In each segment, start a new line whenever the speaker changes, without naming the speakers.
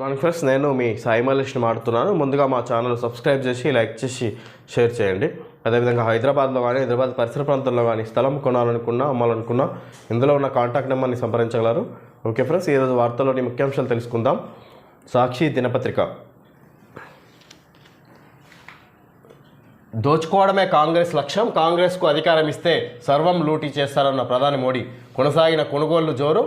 Morning friends నేను మీ సాయి మల్లేష్ని మాడుతున్నాను ముందుగా మా ఛానల్ సబ్స్క్రైబ్ చేసి లైక్ చేసి షేర్ చేయండి. అదేవిధంగా హైదరాబాద్లో కానీ హైదరాబాద్ పరిసర ప్రాంతాల్లో కానీ స్థలం కొనాలనుకున్నా అమ్మాలనుకున్నా ఇందులో ఉన్న కాంటాక్ట్ నెంబర్ని సంప్రదించగలరు. ఓకే ఫ్రెండ్స్ ఈరోజు వార్తల్లోని ముఖ్యాంశాలు తెలుసుకుందాం. సాక్షి దినపత్రిక. దోచుకోవడమే కాంగ్రెస్ లక్ష్యం. కాంగ్రెస్కు అధికారం ఇస్తే సర్వం లూటీ చేస్తారన్న ప్రధాని మోడీ. కొనసాగిన కొనుగోళ్ళు జోరు.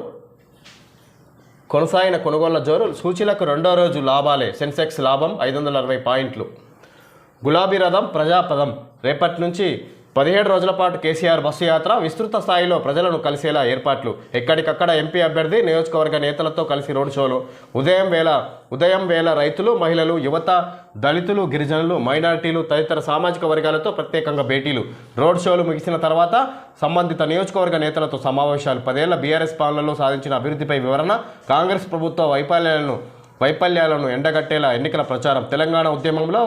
కొనసాగిన కొనుగోళ్ళ జోరు సూచీలకు రెండో రోజు లాభాలే. సెన్సెక్స్ లాభం ఐదు వందల అరవై పాయింట్లు. గులాబీ రథం ప్రజాపదం. రేపటి నుంచి పదిహేడు రోజుల పాటు కేసీఆర్ బస్సు యాత్ర విస్తృత స్థాయిలో ప్రజలను కలిసేలా ఏర్పాట్లు. ఎక్కడికక్కడ ఎంపీ అభ్యర్థి నియోజకవర్గ నేతలతో కలిసి రోడ్ షోలు. ఉదయం వేళ ఉదయం వేళ రైతులు మహిళలు యువత దళితులు గిరిజనులు మైనారిటీలు తదితర సామాజిక వర్గాలతో ప్రత్యేకంగా భేటీలు. రోడ్ షోలు ముగిసిన తర్వాత సంబంధిత నియోజకవర్గ నేతలతో సమావేశాలు. పదేళ్ళ బీఆర్ఎస్ పాలనలో సాధించిన అభివృద్ధిపై వివరణ కాంగ్రెస్ ప్రభుత్వ వైఫల్యాలను వైఫల్యాలను ఎండగట్టేలా ఎన్నికల ప్రచారం. తెలంగాణ ఉద్యమంలో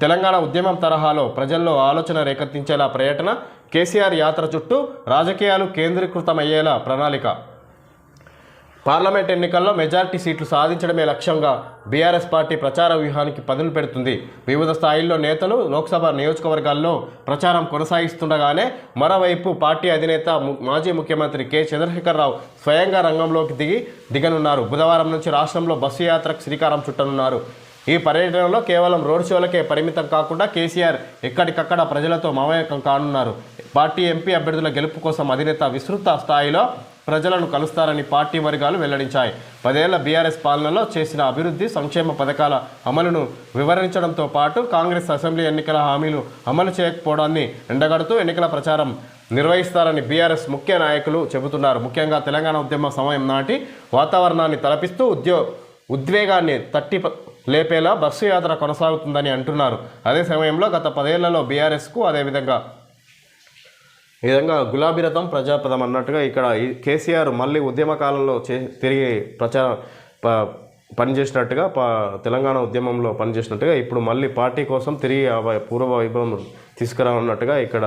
తెలంగాణ ఉద్యమం తరహాలో ప్రజల్లో ఆలోచన రేకెత్తించేలా పర్యటన కేసీఆర్ యాత్ర చుట్టూ రాజకీయాలు కేంద్రీకృతమయ్యేలా ప్రణాళిక. పార్లమెంట్ ఎన్నికల్లో మెజార్టీ సీట్లు సాధించడమే లక్ష్యంగా బీఆర్ఎస్ పార్టీ ప్రచార వ్యూహానికి పదును పెడుతుంది. వివిధ స్థాయిల్లో నేతలు లోక్సభ నియోజకవర్గాల్లో ప్రచారం కొనసాగిస్తుండగానే మరోవైపు పార్టీ అధినేత మాజీ ముఖ్యమంత్రి కె. చంద్రశేఖరరావు స్వయంగా రంగంలోకి దిగి దిగనున్నారు. బుధవారం నుంచి రాష్ట్రంలో బస్సు యాత్రకు శ్రీకారం చుట్టనున్నారు. ఈ పర్యటనలో కేవలం రోడ్ షోలకే పరిమితం కాకుండా కేసీఆర్ ఎక్కడికక్కడ ప్రజలతో మమేకం కానున్నారు. పార్టీ ఎంపీ అభ్యర్థుల గెలుపు కోసం అధినేత విస్తృత స్థాయిలో ప్రజలను కలుస్తారని పార్టీ వర్గాలు వెల్లడించాయి. పదేళ్ళ బీఆర్ఎస్ పాలనలో చేసిన అభివృద్ధి సంక్షేమ పథకాల అమలును వివరించడంతో పాటు కాంగ్రెస్ అసెంబ్లీ ఎన్నికల హామీలు అమలు చేయకపోవడాన్ని ఎండగడుతూ ఎన్నికల ప్రచారం నిర్వహిస్తారని బీఆర్ఎస్ ముఖ్య నాయకులు చెబుతున్నారు. ముఖ్యంగా తెలంగాణ ఉద్యమ సమయం నాటి వాతావరణాన్ని తలపిస్తూ ఉద్యో ఉద్వేగాన్ని తట్టి లేపేలా బస్సు యాత్ర కొనసాగుతుందని అంటున్నారు. అదే సమయంలో గత పదేళ్ళలో బీఆర్ఎస్కు అదేవిధంగా ఈ విధంగా గులాబీ రథం ప్రజాపదం అన్నట్టుగా ఇక్కడ కేసీఆర్ మళ్ళీ ఉద్యమ కాలంలో చే తిరిగి ప్రచారం ప పనిచేసినట్టుగా ప తెలంగాణ ఉద్యమంలో పనిచేసినట్టుగా ఇప్పుడు మళ్ళీ పార్టీ కోసం తిరిగి పూర్వ వైభవం తీసుకురావన్నట్టుగా ఇక్కడ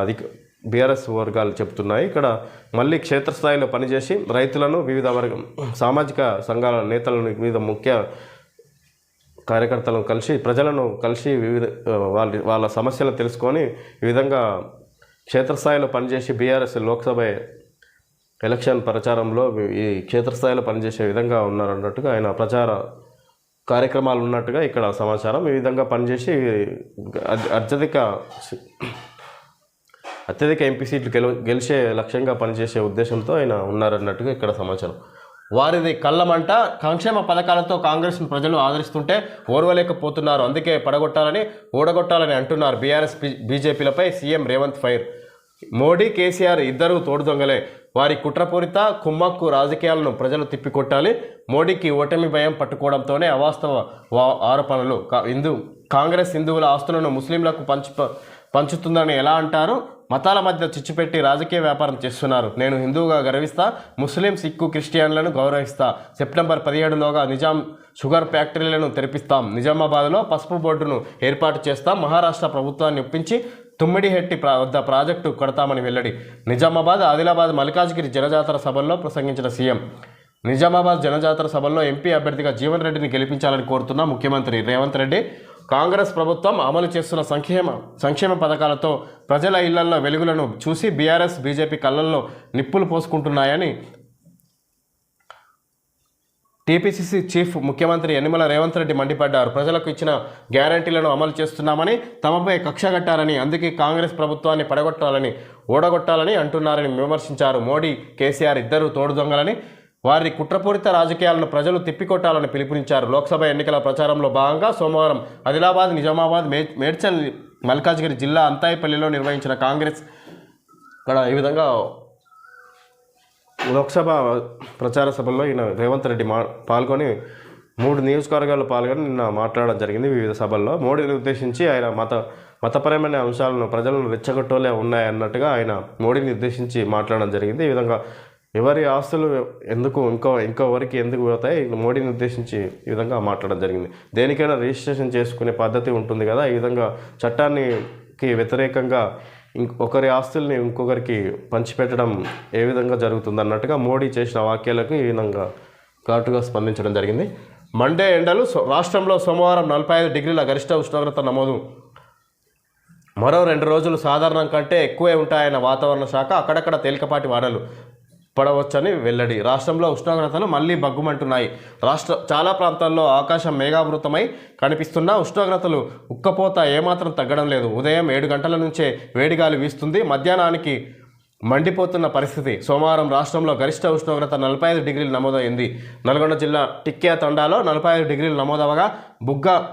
అది బీఆర్ఎస్ వర్గాలు చెప్తున్నాయి ఇక్కడ మళ్ళీ క్షేత్రస్థాయిలో పనిచేసి రైతులను వివిధ వర్గం సామాజిక సంఘాల నేతలను వివిధ ముఖ్య కార్యకర్తలను కలిసి ప్రజలను కలిసి వివిధ వాళ్ళ వాళ్ళ సమస్యలను తెలుసుకొని ఈ విధంగా క్షేత్రస్థాయిలో పనిచేసి బీఆర్ఎస్ లోక్సభ ఎలక్షన్ ప్రచారంలో ఈ క్షేత్రస్థాయిలో పనిచేసే విధంగా ఉన్నారన్నట్టుగా ఆయన ప్రచార కార్యక్రమాలు ఉన్నట్టుగా ఇక్కడ సమాచారం. ఈ విధంగా పనిచేసి అత్యధిక అత్యధిక ఎంపీ సీట్లు గెలు గెలిచే లక్ష్యంగా పనిచేసే ఉద్దేశంతో ఆయన ఉన్నారన్నట్టుగా ఇక్కడ సమాచారం. వారిది కళ్ళమంట. సంక్షేమ పథకాలతో కాంగ్రెస్ను ప్రజలు ఆదరిస్తుంటే ఓర్వలేకపోతున్నారు. అందుకే పడగొట్టాలని ఓడగొట్టాలని అంటున్నారు BRS బీజేపీలపై CM Revanth fire. Modi KCR ఇద్దరు తోడు దొంగలే. వారి కుట్రపూరిత కుమ్మక్కు రాజకీయాలను ప్రజలు తిప్పికొట్టాలి. మోడీకి ఓటమి భయం పట్టుకోవడంతోనే అవాస్తవ ఆరోపణలు. హిందూ కాంగ్రెస్ హిందువుల ఆస్తులను ముస్లింలకు పంచు పంచుతుందని ఎలా అంటారు? మతాల మధ్య చిచ్చుపెట్టి రాజకీయ వ్యాపారం చేస్తున్నారు. నేను హిందువుగా గర్విస్తా ముస్లిం సిక్కు క్రిస్టియన్లను గౌరవిస్తా. సెప్టెంబర్ పదిహేడులోగా నిజాం షుగర్ ఫ్యాక్టరీలను తెరిపిస్తాం. నిజామాబాద్లో పసుపు బోర్డును ఏర్పాటు చేస్తాం. మహారాష్ట్ర ప్రభుత్వాన్ని ఒప్పించి తుమ్మిడిహెట్టి ప్రా వద్ద ప్రాజెక్టు కడతామని వెల్లడి. నిజామాబాద్ ఆదిలాబాద్ మల్కాజ్గిరి జనజాతర సభల్లో ప్రసంగించిన సీఎం. నిజామాబాద్ జనజాతర సభల్లో ఎంపీ అభ్యర్థిగా జీవన్ రెడ్డిని గెలిపించాలని కోరుతున్న ముఖ్యమంత్రి రేవంత్ రెడ్డి కాంగ్రెస్ ప్రభుత్వం అమలు చేస్తున్న సంక్షేమ సంక్షేమ పథకాలతో ప్రజల ఇళ్ళలో వెలుగులను చూసి బీఆర్ఎస్ బీజేపీ కళ్ళల్లో నిప్పులు పోసుకుంటున్నాయని టీపీసీసీ చీఫ్ ముఖ్యమంత్రి యనిమల రేవంత్ రెడ్డి మండిపడ్డారు. ప్రజలకు ఇచ్చిన గ్యారంటీలను అమలు చేస్తున్నామని తమపై కక్ష కట్టారని అందుకే కాంగ్రెస్ ప్రభుత్వాన్ని పడగొట్టాలని ఓడగొట్టాలని అంటున్నారని విమర్శించారు. మోడీ కేసీఆర్ ఇద్దరు తోడు దొంగలని వారి కుట్రపూరిత రాజకీయాలను ప్రజలు తిప్పికొట్టాలని పిలుపునిచ్చారు. లోక్సభ ఎన్నికల ప్రచారంలో భాగంగా సోమవారం ఆదిలాబాద్ నిజామాబాద్ మే మేడ్చల్ మల్కాజ్గిరి జిల్లా అంతాయిపల్లిలో నిర్వహించిన కాంగ్రెస్ ఇక్కడ ఈ విధంగా లోక్సభ ప్రచార సభల్లో ఈయన రేవంత్ రెడ్డి మా పాల్గొని మూడు నియోజకవర్గాల్లో పాల్గొని నిన్న మాట్లాడడం జరిగింది వివిధ సభల్లో. మోడీని ఉద్దేశించి ఆయన మత మతపరమైన అంశాలను ప్రజలను రెచ్చగొట్టోలే ఉన్నాయన్నట్టుగా ఆయన మోడీని ఉద్దేశించి మాట్లాడడం జరిగింది. ఈ విధంగా ఎవరి ఆస్తులు ఎందుకు ఇంకో ఇంకో వరకు ఎందుకు పోతాయి? మోడీని ఉద్దేశించి ఈ విధంగా మాట్లాడడం జరిగింది. దేనికైనా రిజిస్ట్రేషన్ చేసుకునే పద్ధతి ఉంటుంది కదా. ఈ విధంగా చట్టానికి వ్యతిరేకంగా ఇంకొకరి ఆస్తుల్ని ఇంకొకరికి పంచిపెట్టడం ఏ విధంగా జరుగుతుంది అన్నట్టుగా మోడీ చేసిన వాక్యాలకు ఈ విధంగా ఘాటుగా స్పందించడం జరిగింది. మండే ఎండలు రాష్ట్రంలో సోమవారం నలభై ఐదు డిగ్రీల గరిష్ట ఉష్ణోగ్రత నమోదు. మరో రెండు రోజులు సాధారణం కంటే ఎక్కువే ఉంటాయన్న వాతావరణ శాఖ అక్కడక్కడ తేలికపాటి వానలు. పడవచ్చని వెల్లడి. రాష్ట్రంలో ఉష్ణోగ్రతలు మళ్ళీ బగ్గుమంటున్నాయి రాష్ట్ర చాలా ప్రాంతాల్లో ఆకాశం మేఘావృతమై కనిపిస్తున్న ఉష్ణోగ్రతలు ఉక్కపోత ఏమాత్రం తగ్గడం లేదు. ఉదయం ఏడు గంటల నుంచే వేడిగాలి వీస్తుంది. మధ్యాహ్నానికి మండిపోతున్న పరిస్థితి. సోమవారం రాష్ట్రంలో గరిష్ట ఉష్ణోగ్రత నలభై ఐదు డిగ్రీలు నమోదైంది. నల్గొండ జిల్లా టిక్యా తండాలో నలభై ఐదు డిగ్రీలు నమోదవగా బుగ్గ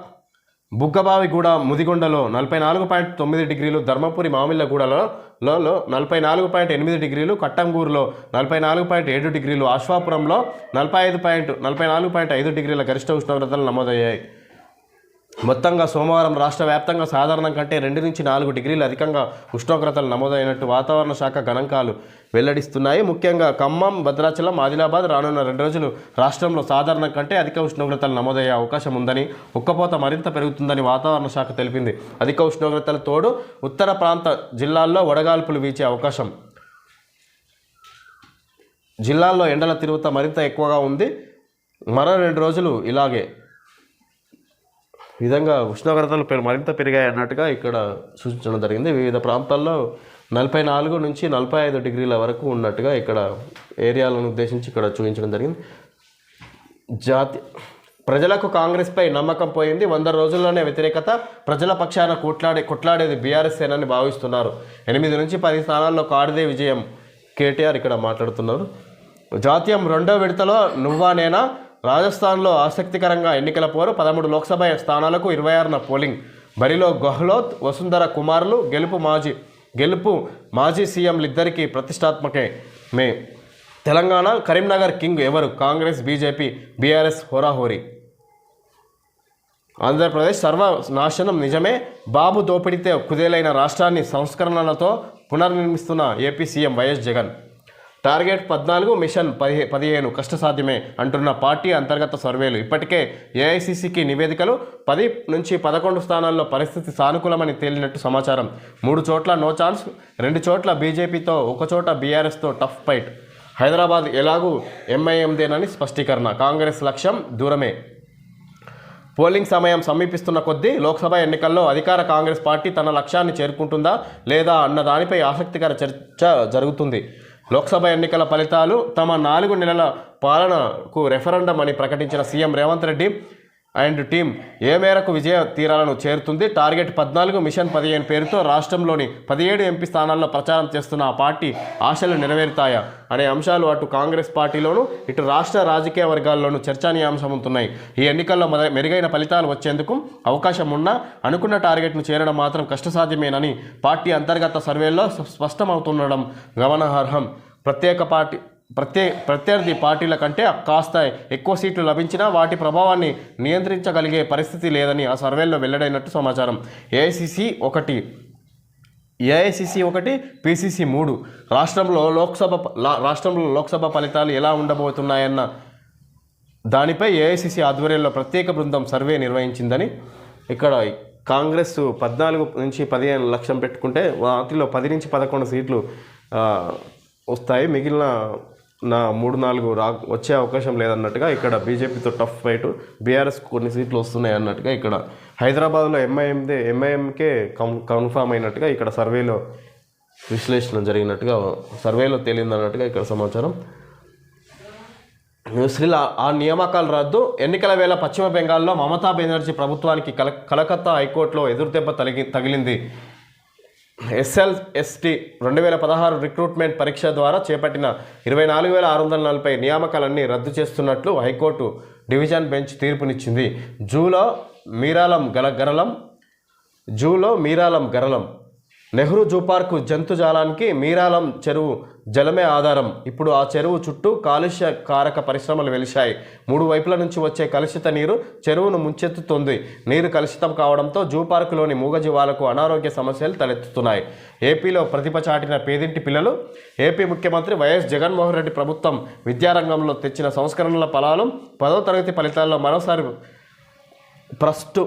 బుగ్గబావిగూడ ముదిగొండలో నలభై నాలుగు పాయింట్ తొమ్మిది డిగ్రీలు ధర్మపురి మామిళ్ళగూడలో లో నలభై నాలుగు పాయింట్ ఎనిమిది డిగ్రీలు కట్టంగూరులో నలభై నాలుగు పాయింట్ ఏడు డిగ్రీలు అశ్వాపురంలో నలభై ఐదు పాయింట్ నలభై నాలుగు పాయింట్ ఐదు డిగ్రీల గరిష్ట ఉష్ణోగ్రతలు నమోదయ్యాయి. మొత్తంగా సోమవారం రాష్ట్ర వ్యాప్తంగా సాధారణం కంటే రెండు నుంచి నాలుగు డిగ్రీలు అధికంగా ఉష్ణోగ్రతలు నమోదైనట్టు వాతావరణ శాఖ గణాంకాలు వెల్లడిస్తున్నాయి. ముఖ్యంగా ఖమ్మం భద్రాచలం ఆదిలాబాద్ రానున్న రెండు రోజులు రాష్ట్రంలో సాధారణం కంటే అధిక ఉష్ణోగ్రతలు నమోదయ్యే అవకాశం ఉందని ఉక్కపోత మరింత పెరుగుతుందని వాతావరణ శాఖ తెలిపింది. అధిక ఉష్ణోగ్రతల తోడు ఉత్తర ప్రాంత జిల్లాల్లో వడగాల్పులు వీచే అవకాశం. జిల్లాల్లో ఎండల తీవ్రత మరింత ఎక్కువగా ఉంది. మరో రెండు రోజులు ఇలాగే. విధంగా ఉష్ణోగ్రతలు మరింత పెరిగాయి అన్నట్టుగా ఇక్కడ సూచించడం జరిగింది. వివిధ ప్రాంతాల్లో నలభై నాలుగు నుంచి నలభై ఐదు డిగ్రీల వరకు ఉన్నట్టుగా ఇక్కడ ఏరియాలను ఉద్దేశించి ఇక్కడ చూపించడం జరిగింది. జాతి ప్రజలకు కాంగ్రెస్పై నమ్మకం పోయింది. వంద రోజుల్లోనే వ్యతిరేకత. ప్రజల పక్షాన కొట్లాడే కొట్లాడేది బీఆర్ఎస్ సేనని భావిస్తున్నారు. ఎనిమిది నుంచి పది స్థానాల్లో కాడిదే విజయం. కేటీఆర్ ఇక్కడ మాట్లాడుతున్నారు. జాతీయం రెండో విడతలో నువ్వా నేనా? రాజస్థాన్లో ఆసక్తికరంగా ఎన్నికల పోరు పదమూడు లోక్సభ స్థానాలకు ఇరవై ఆరున పోలింగ్. బరిలో గెహ్లోత్ వసుంధర కుమార్లు గెలుపు మాజీ గెలుపు మాజీ సీఎంలిద్దరికీ ప్రతిష్టాత్మకే మే. తెలంగాణ కరీంనగర్ కింగ్ ఎవరు? కాంగ్రెస్ బీజేపీ బీఆర్ఎస్ హోరాహోరీ. ఆంధ్రప్రదేశ్ సర్వ నాశనం నిజమే. బాబు దోపిడితే కుదేలైన రాష్ట్రాన్ని సంస్కరణలతో పునర్నిర్మిస్తున్న AP CM YS Jagan. Target పద్నాలుగు మిషన్ పదిహే పదిహేను కష్టసాధ్యమే అంటున్న పార్టీ అంతర్గత సర్వేలు. ఇప్పటికే ఏఐసిసికి నివేదికలు పది నుంచి పదకొండు స్థానాల్లో పరిస్థితి సానుకూలమని తేలినట్టు సమాచారం. మూడు చోట్ల నో ఛాన్స్ రెండు చోట్ల బీజేపీతో ఒకచోట బీఆర్ఎస్తో టఫ్ ఫైట్. హైదరాబాద్ ఎలాగూ ఎంఐఎందేనని స్పష్టీకరణ. కాంగ్రెస్ లక్ష్యం దూరమే. పోలింగ్ సమయం సమీపిస్తున్న కొద్దీ లోక్సభ ఎన్నికల్లో అధికార కాంగ్రెస్ పార్టీ తన లక్ష్యాన్ని చేరుకుంటుందా లేదా అన్న దానిపై ఆసక్తికర చర్చ జరుగుతుంది. లోక్సభ ఎన్నికల ఫలితాలు తమ నాలుగు నెలల పాలనకు రెఫరెండం అని ప్రకటించిన CM Revanth Reddy and team ఏ మేరకు విజయ తీరాలను చేరుతుంది? టార్గెట్ పద్నాలుగు మిషన్ పదిహేను పేరుతో రాష్ట్రంలోని పదిహేడు ఎంపీ స్థానాల్లో ప్రచారం చేస్తున్న ఆ పార్టీ ఆశలు నెరవేరుతాయా అనే అంశాలు అటు కాంగ్రెస్ పార్టీలోనూ ఇటు రాష్ట్ర రాజకీయ వర్గాల్లోనూ చర్చానీయాంశమవుతున్నాయి. ఈ ఎన్నికల్లో మెరుగైన ఫలితాలు వచ్చేందుకు అవకాశం ఉన్నా అనుకున్న టార్గెట్ను చేరడం మాత్రం కష్టసాధ్యమేనని పార్టీ అంతర్గత సర్వేల్లో స్పష్టమవుతుండడం గమనార్హం. ప్రత్యేక పార్టీ ప్రత్యే ప్రత్యర్థి పార్టీల కంటే కాస్త ఎక్కువ సీట్లు లభించినా వాటి ప్రభావాన్ని నియంత్రించగలిగే పరిస్థితి లేదని ఆ సర్వేల్లో వెల్లడైనట్టు సమాచారం. ఏఐసిసి ఒకటి ఏఐసిసి ఒకటి పిసిసి మూడు. రాష్ట్రంలో లోక్సభ లా- రాష్ట్రంలో లోక్సభ ఫలితాలు ఎలా ఉండబోతున్నాయన్న దానిపై ఏఐసిసి ఆధ్వర్యంలో ప్రత్యేక బృందం సర్వే నిర్వహించిందని ఇక్కడ కాంగ్రెస్ పద్నాలుగు నుంచి పదిహేను లక్షం పెట్టుకుంటే వాటిలో పది నుంచి పదకొండు సీట్లు వస్తాయి. మిగిలిన నా మూడు నాలుగు రా వచ్చే అవకాశం లేదన్నట్టుగా ఇక్కడ బీజేపీతో టఫ్ ఫైట్ బీఆర్ఎస్ కొన్ని సీట్లు వస్తున్నాయి అన్నట్టుగా ఇక్కడ హైదరాబాద్లో ఎంఐఎందే ఎంఐఎంకే కన్ కన్ఫామ్ అయినట్టుగా ఇక్కడ సర్వేలో విశ్లేషణ జరిగినట్టుగా సర్వేలో తేలిందన్నట్టుగా ఇక్కడ సమాచారం. న్యూస్రిల్ ఆ- ఆ నియామకాలు రద్దు ఎన్నికల వేళ పశ్చిమ బెంగాల్లో మమతా బెనర్జీ ప్రభుత్వానికి కల కలకత్తా హైకోర్టులో ఎదురుదెబ్బ తగిలి తగిలింది. ఎస్ఎల్ ఎస్టీ రెండు వేల పదహారు రిక్రూట్మెంట్ పరీక్ష ద్వారా చేపట్టిన ఇరవై నాలుగు వేల ఆరు వందల నలభై నియామకాలన్నీ రద్దు చేస్తున్నట్లు హైకోర్టు డివిజన్ బెంచ్ తీర్పునిచ్చింది. జూలో మీరాలం గల గరలం జూలో మీరాలం గరలం నెహ్రూ జూ పార్కు జంతుజాలానికి మీరాలం చెరువు జలమే ఆధారం. ఇప్పుడు ఆ చెరువు చుట్టూ కాలుష్య కారక పరిశ్రమలు వెలిశాయి. మూడు వైపుల నుంచి వచ్చే కలుషిత నీరు చెరువును ముంచెత్తుతుంది. నీరు కలుషితం కావడంతో జూ పార్కులోని మూగజీవాలకు అనారోగ్య సమస్యలు తలెత్తుతున్నాయి. ఏపీలో ప్రతిభ చాటిన పేదింటి పిల్లలు ఏపీ ముఖ్యమంత్రి వైఎస్ జగన్మోహన్ రెడ్డి ప్రభుత్వం విద్యారంగంలో తెచ్చిన సంస్కరణల ఫలాలు పదో తరగతి ఫలితాల్లో మరోసారి ప్రస్టు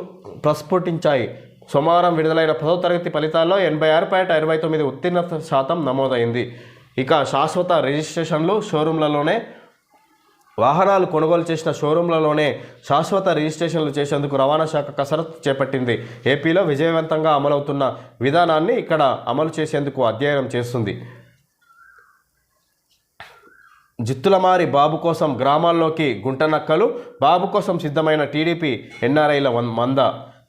ప్రస్ఫుటించాయి. సోమవారం విడుదలైన పదో తరగతి ఫలితాల్లో ఎనభై ఆరు పాయింట్ ఇరవై తొమ్మిది ఉత్తీర్ణత శాతం నమోదైంది. ఇక శాశ్వత రిజిస్ట్రేషన్లు షోరూంలలోనే వాహనాలు కొనుగోలు చేసిన షోరూంలలోనే శాశ్వత రిజిస్ట్రేషన్లు చేసేందుకు రవాణా శాఖ కసరత్తు చేపట్టింది. ఏపీలో విజయవంతంగా అమలవుతున్న విధానాన్ని ఇక్కడ అమలు చేసేందుకు అధ్యయనం చేస్తుంది. జిత్తులమారి బాబు కోసం గ్రామాల్లోకి గుంటనక్కలు బాబు కోసం సిద్ధమైన టీడీపీ ఎన్ఆర్ఐల వంద మంద.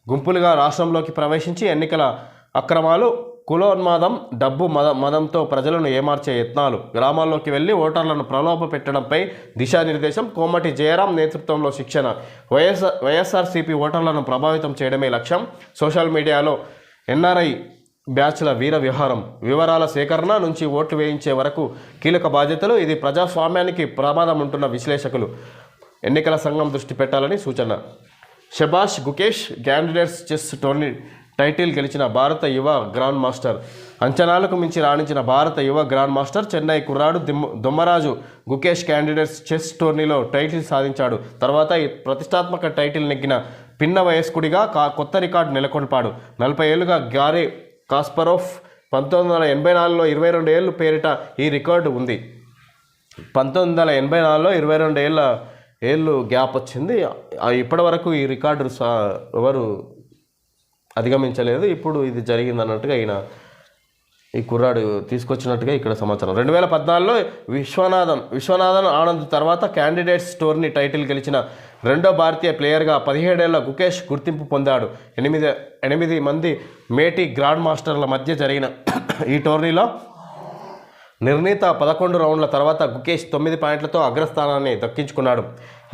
గుంపులుగా రాష్ట్రంలోకి ప్రవేశించి ఎన్నికల అక్రమాలు కులోన్మాదం డబ్బు మద మదంతో ప్రజలను ఏమార్చే యత్నాలు. గ్రామాల్లోకి వెళ్ళి ఓటర్లను ప్రలోభ పెట్టడంపై దిశానిర్దేశం కోమటి జయరాం నేతృత్వంలో శిక్షణ. వైఎస్ఆర్ వైఎస్ఆర్సీపీ ఓటర్లను ప్రభావితం చేయడమే లక్ష్యం. సోషల్ మీడియాలో ఎన్ఆర్ఐ బ్యాచ్ల వీర విహారం వివరాల సేకరణ నుంచి ఓట్లు వేయించే వరకు కీలక బాధ్యతలు ఇది ప్రజాస్వామ్యానికి ప్రమాదం ఉంటున్న విశ్లేషకులు. ఎన్నికల సంఘం దృష్టి పెట్టాలని సూచన. షబాష్ Gukesh candidates chess tourney title గెలిచిన భారత యువ గ్రాండ్ మాస్టర్. అంచనాలకు మించి రాణించిన భారత యువ గ్రాండ్ మాస్టర్ చెన్నై కుర్రాడు దిమ్ దుమ్మరాజు గుకేష్ క్యాండిడేట్స్ చెస్ టోర్నీలో టైటిల్ సాధించాడు. తర్వాత ఈ ప్రతిష్టాత్మక టైటిల్ నెగ్గిన పిన్న వయస్కుడిగా కా కొత్త రికార్డు నెలకొల్పాడు. నలభై ఏళ్ళుగా గ్యారీ కాస్పరోఫ్ పంతొమ్మిది వందల ఎనభై నాలుగులో ఇరవై రెండు ఏళ్ళు పేరిట ఈ రికార్డు ఉంది. పంతొమ్మిది వందల ఎనభై నాలుగులో ఇరవై రెండు ఏళ్ళ ఏళ్ళు గ్యాప్ వచ్చింది. ఇప్పటివరకు ఇప్పటి వరకు ఈ రికార్డు ఎవరు అధిగమించలేదు. ఇప్పుడు ఇది జరిగింది అన్నట్టుగా ఈయన ఈ కుర్రాడు తీసుకొచ్చినట్టుగా ఇక్కడ సమాచారం. రెండు వేల పద్నాలుగులో విశ్వనాథన్ విశ్వనాథన్ ఆనంద్ తర్వాత క్యాండిడేట్స్ టోర్నీ టైటిల్ గెలిచిన రెండో భారతీయ ప్లేయర్గా పదిహేడేళ్ళ గుకేష్ గుర్తింపు పొందాడు. ఎనిమిది ఎనిమిది మంది మేటి గ్రాండ్ మాస్టర్ల మధ్య జరిగిన ఈ టోర్నీలో నిర్ణీత పదకొండు రౌండ్ల తర్వాత గుకేష్ తొమ్మిది పాయింట్లతో అగ్రస్థానాన్ని దక్కించుకున్నాడు.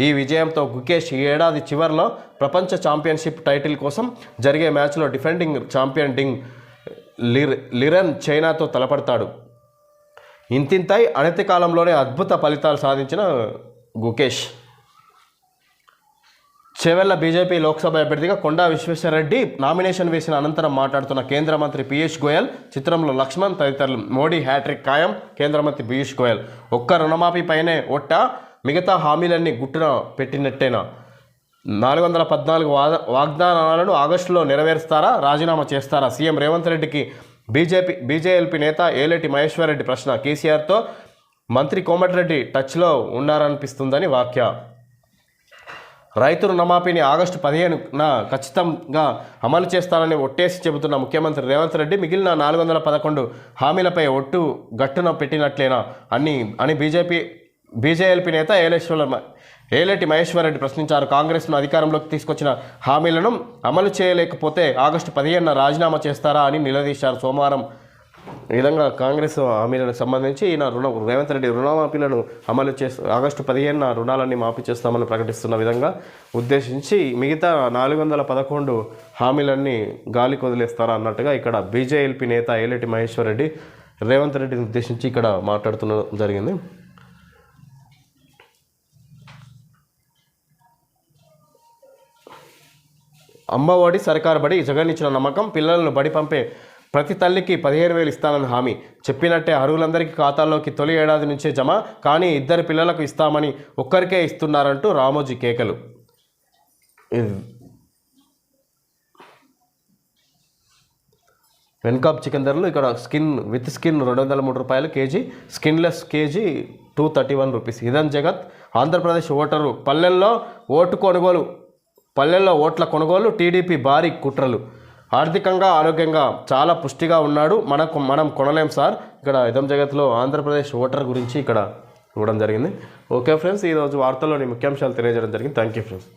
ఈ విజయంతో గుకేష్ ఈ ఏడాది చివరిలో ప్రపంచ ఛాంపియన్షిప్ టైటిల్ కోసం జరిగే మ్యాచ్లో డిఫెండింగ్ ఛాంపియన్ డింగ్ లిర్ లిరన్ చైనాతో తలపడతాడు. ఇంతింతై అనతి కాలంలోనే అద్భుత ఫలితాలు సాధించిన గుకేష్. చేవెళ్ళ బీజేపీ లోక్సభ అభ్యర్థిగా కొండా విశ్వేశ్వరరెడ్డి నామినేషన్ వేసిన అనంతరం మాట్లాడుతున్న కేంద్ర మంత్రి పీయూష్ గోయల్ చిత్రంలో లక్ష్మణ్ తదితరులు మోడీ హ్యాట్రిక్ ఖాయం కేంద్ర మంత్రి పీయూష్ గోయల్. ఒక్క రుణమాఫీ పైనే ఒట్ట మిగతా హామీలన్నీ గుట్టున పెట్టినట్టేనా? నాలుగు వందల పద్నాలుగు వాగ్దానాలను ఆగస్టులో నెరవేరుస్తారా? రాజీనామా చేస్తారా? సీఎం రేవంత్ రెడ్డికి బీజేపీ బీజేఎల్పీ నేత ఏలేటి మహేశ్వర్ రెడ్డి ప్రశ్న. కేసీఆర్తో మంత్రి కోమటిరెడ్డి టచ్లో ఉన్నారనిపిస్తుందని వాక్య. రైతు రుణమాఫీని ఆగస్టు పదిహేనున ఖచ్చితంగా అమలు చేస్తానని ఒట్టేసి చెబుతున్న ముఖ్యమంత్రి రేవంత్ రెడ్డి మిగిలిన నాలుగు వందల పదకొండు హామీలపై ఒట్టు గట్టున పెట్టినట్లేనా అని అని బీజేపీ బీజేఎల్పీ నేత ఏలేశ్వర ఏలేటి మహేశ్వరరెడ్డి ప్రశ్నించారు. కాంగ్రెస్ను అధికారంలోకి తీసుకొచ్చిన హామీలను అమలు చేయలేకపోతే ఆగస్టు పదిహేనున రాజీనామా చేస్తారా అని నిలదీశారు సోమవారం ఈ విధంగా కాంగ్రెస్ హామీలకు సంబంధించి ఈయన రుణ రేవంత్ రెడ్డి రుణమాఫీలను అమలు చేస్తూ ఆగస్టు పదిహేనున రుణాలన్నీ మాఫీ చేస్తామని ప్రకటిస్తున్న విధంగా ఉద్దేశించి మిగతా నాలుగు వందల పదకొండు హామీలన్నీ గాలి కొదిలేస్తారా అన్నట్టుగా ఇక్కడ బీజేఎల్పీ నేత ఏలేటి మహేశ్వర్ రెడ్డి రేవంత్ రెడ్డిని ఉద్దేశించి ఇక్కడ మాట్లాడుతున్న జరిగింది. అమ్మఒడి సర్కారు బడి జగన్ ఇచ్చిన నమ్మకం పిల్లలను బడి పంపే ప్రతి తల్లికి పదిహేను వేలు ఇస్తానని హామీ. చెప్పినట్టే అర్హులందరికీ ఖాతాల్లోకి తొలి ఏడాది నుంచే జమ కానీ ఇద్దరు పిల్లలకు ఇస్తామని ఒక్కరికే ఇస్తున్నారంటూ రామోజీ కేకలు. వెన్కాప్ చికెన్ ధరలు ఇక్కడ స్కిన్ విత్ స్కిన్ రెండు వందల మూడు రూపాయలు kg skinless kg two thirty one rupees. ఇదన్ జగత్ ఆంధ్రప్రదేశ్ ఓటరు. పల్లెల్లో ఓటు కొనుగోలు పల్లెల్లో ఓట్ల కొనుగోలు టీడీపీ భారీ కుట్రలు. ఆర్థికంగా ఆరోగ్యంగా చాలా పుష్టిగా ఉన్నాడు. మనకు మనం కొనలేం సార్. ఇక్కడ ఇదం జగత్లో ఆంధ్రప్రదేశ్ ఓటర్ గురించి ఇక్కడ ఇవ్వడం జరిగింది. ఓకే ఫ్రెండ్స్ ఈరోజు వార్తల్లోని ముఖ్యాంశాలు తెలియజేయడం జరిగింది. Thank you friends.